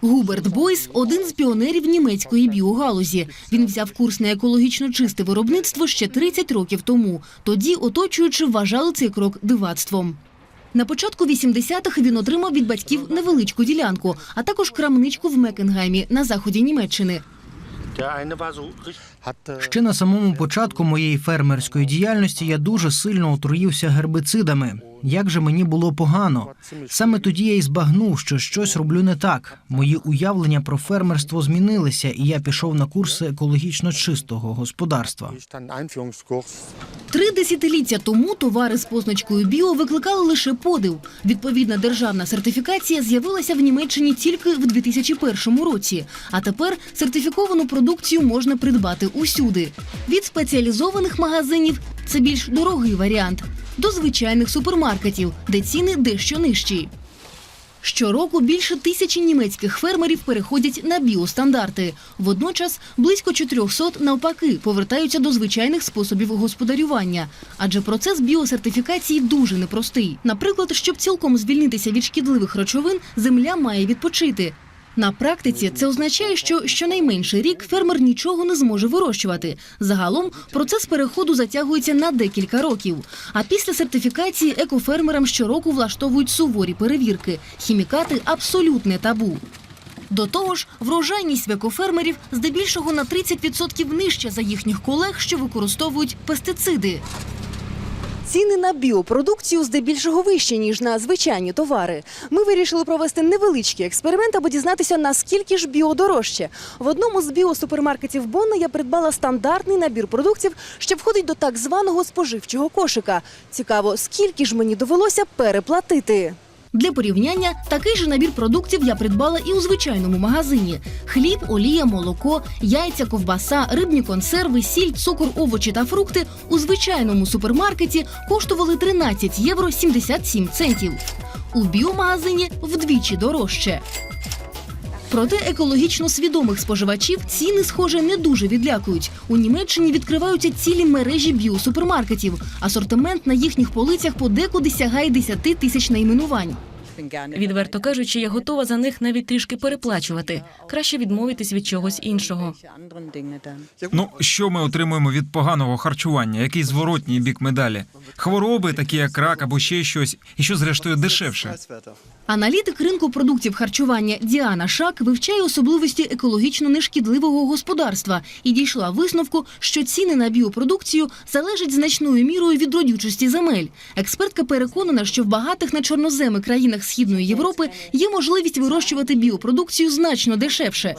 Губерт Бойс один з піонерів німецької біогалузі. Він взяв курс на екологічно чисте виробництво ще 30 років тому. Тоді оточуючи вважали цей крок дивацтвом. На початку 80-х він отримав від батьків невеличку ділянку, а також крамничку в Мекенгаймі на заході Німеччини. Ще на самому початку моєї фермерської діяльності я дуже сильно отруївся гербицидами. Як же мені було погано. Саме тоді я й збагнув, що щось роблю не так. Мої уявлення про фермерство змінилися, і я пішов на курси екологічно чистого господарства. Три десятиліття тому товари з позначкою біо викликали лише подив. Відповідна державна сертифікація з'явилася в Німеччині тільки в 2001 році. А тепер сертифіковану продукцію можна придбати усюди. Від спеціалізованих магазинів це більш дорогий варіант, до звичайних супермаркетів, де ціни дещо нижчі. Щороку більше тисячі німецьких фермерів переходять на біостандарти. Водночас близько 400 навпаки повертаються до звичайних способів господарювання. Адже процес біосертифікації дуже непростий. Наприклад, щоб цілком звільнитися від шкідливих речовин, земля має відпочити. На практиці це означає, що щонайменше рік фермер нічого не зможе вирощувати. Загалом процес переходу затягується на декілька років. А після сертифікації екофермерам щороку влаштовують суворі перевірки. Хімікати абсолютне табу. До того ж, врожайність в екофермерів здебільшого на 30% нижча за їхніх колег, що використовують пестициди. Ціни на біопродукцію здебільшого вищі, ніж на звичайні товари. Ми вирішили провести невеличкий експеримент, аби дізнатися, наскільки ж біо дорожче. В одному з біосупермаркетів Бонна я придбала стандартний набір продуктів, що входить до так званого споживчого кошика. Цікаво, скільки ж мені довелося переплатити. Для порівняння такий же набір продуктів я придбала і у звичайному магазині: хліб, олія, молоко, яйця, ковбаса, рибні консерви, сіль, цукор, овочі та фрукти у звичайному супермаркеті коштували 13 євро 77 центів. У біомагазині вдвічі дорожче. Проте екологічно свідомих споживачів ціни, схоже, не дуже відлякують. У Німеччині відкриваються цілі мережі біосупермаркетів. Асортимент на їхніх полицях подекуди сягає 10 тисяч найменувань. Відверто кажучи, я готова за них навіть трішки переплачувати. Краще відмовитись від чогось іншого. Ну, що ми отримуємо від поганого харчування? Який зворотній бік медалі? Хвороби, такі як рак або ще щось, і що зрештою дешевше. Аналітик ринку продуктів харчування Діана Шак вивчає особливості екологічно нешкідливого господарства і дійшла висновку, що ціни на біопродукцію залежать значною мірою від родючості земель. Експертка переконана, що в багатих на чорноземи країнах Східної Європи є можливість вирощувати біопродукцію значно дешевше.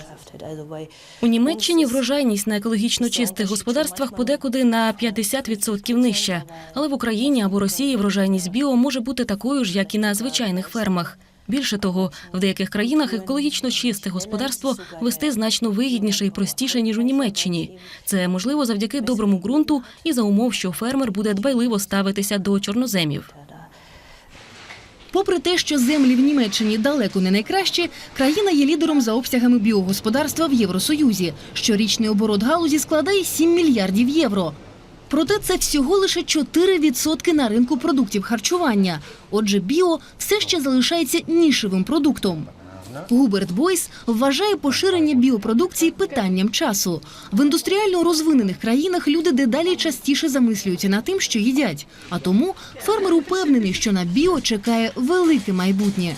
У Німеччині врожайність на екологічно чистих господарствах подекуди на 50% нижча. Але в Україні або Росії врожайність біо може бути такою ж, як і на звичайних фермах. Більше того, в деяких країнах екологічно чисте господарство вести значно вигідніше і простіше ніж у Німеччині. Це можливо завдяки доброму ґрунту і за умов, що фермер буде дбайливо ставитися до чорноземів. Попри те, що землі в Німеччині далеко не найкращі, країна є лідером за обсягами біогосподарства в Євросоюзі. Щорічний оборот галузі складає 7 мільярдів євро. Проте це всього лише 4% на ринку продуктів харчування. Отже, біо все ще залишається нішевим продуктом. Губерт Бойс вважає поширення біопродукції питанням часу. В індустріально розвинених країнах люди дедалі частіше замислюються над тим, що їдять. А тому фермер упевнений, що на біо чекає велике майбутнє.